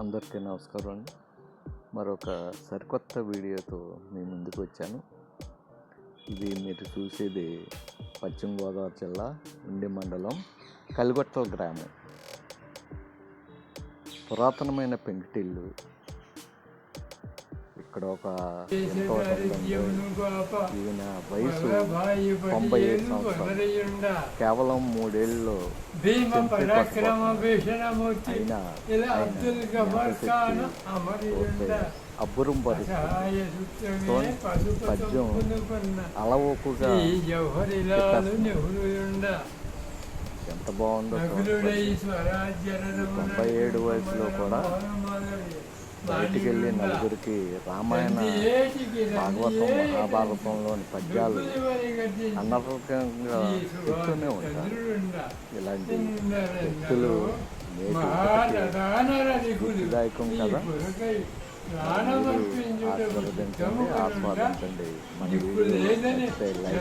అందరికీ నమస్కారం అండి. మరొక సరికొత్త వీడియోతో మీ ముందుకు వచ్చాను. ఇది మీరు చూసేది పశ్చిమ గోదావరి జిల్లా ఉండి మండలం కలిగొట్టల గ్రామం. పురాతనమైన పెంకుటిల్లు ఇక్కడ ఒక ఎంత? ఈయన వయసు తొంభై ఐదు సంవత్సరాలు. కేవలం ఇలా ఆయన అబ్బురం పరిస్థితి. పద్యం అలవోకుగా ఎంత బాగుందో తొంభై ఏడు వయసులో కూడా బయటికి వెళ్ళి నలుగురికి రామాయణ భాగవతం మహాభారతంలోని పద్యాలు అనారోగ్యంగా చెప్తూనే ఉంటారు. ఇలాంటి వ్యక్తులు నేటి కదా? ఆస్వాదించండి ఆస్వాదించండి. మన వీడియో లైక్